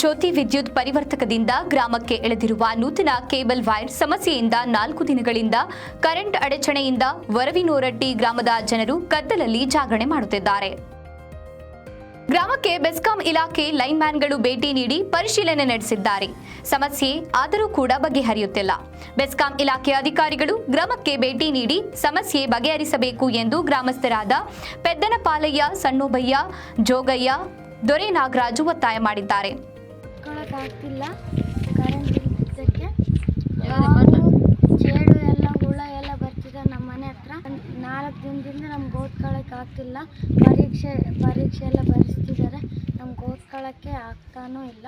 ಜ್ಯೋತಿ ವಿದ್ಯುತ್ ಪರಿವರ್ತಕದಿಂದ ಗ್ರಾಮಕ್ಕೆ ಎಳೆದಿರುವ ನೂತನ ಕೇಬಲ್ ವೈರ್ ಸಮಸ್ಯೆಯಿಂದ ನಾಲ್ಕು ದಿನಗಳಿಂದ ಕರೆಂಟ್ ಅಡಚಣೆಯಿಂದ ವರವಿನೋರಟ್ಟಿ ಗ್ರಾಮದ ಜನರು ಕತ್ತಲಲ್ಲಿ ಜಾಗರಣೆ ಮಾಡುತ್ತಿದ್ದಾರೆ. ಗ್ರಾಮಕ್ಕೆ ಬೆಸ್ಕಾಂ ಇಲಾಖೆ ಲೈನ್ ಮ್ಯಾನ್ಗಳು ಭೇಟಿ ನೀಡಿ ಪರಿಶೀಲನೆ ನಡೆಸಿದ್ದಾರೆ. ಸಮಸ್ಯೆ ಆದರೂ ಕೂಡ ಬಗೆಹರಿಯುತ್ತಿಲ್ಲ. ಬೆಸ್ಕಾಂ ಇಲಾಖೆ ಅಧಿಕಾರಿಗಳು ಗ್ರಾಮಕ್ಕೆ ಭೇಟಿ ನೀಡಿ ಸಮಸ್ಯೆ ಬಗೆಹರಿಸಬೇಕು ಎಂದು ಗ್ರಾಮಸ್ಥರಾದ ಪೆದ್ದನಪಾಲಯ್ಯ, ಸಣ್ಣೋಬಯ್ಯ, ಜೋಗಯ್ಯ ದೊರೆ ನಾಗರಾಜು ಒತ್ತಾಯ ಮಾಡಿದ್ದಾರೆ. ಆಗ್ತಿಲ್ಲ ಕರೆಂಟ್ ಇದ್ದಕ್ಕೆ. ಚೇಳು ಎಲ್ಲ, ಹುಳ ಎಲ್ಲ ಬರ್ತಿದೆ ನಮ್ಮ ಮನೆ ಹತ್ರ. ನಾಲ್ಕು ದಿನದಿಂದ ನಮ್ಗೆ ಓದ್ಕೊಳ್ಳೋಕೆ ಆಗ್ತಿಲ್ಲ. ಪರೀಕ್ಷೆ ಪರೀಕ್ಷೆ ಎಲ್ಲ ಬರೆಸ್ತಿದ್ದಾರೆ. ನಮ್ಗೆ ಓದ್ಕೊಳಕ್ಕೆ ಆಗ್ತಾನೂ ಇಲ್ಲ.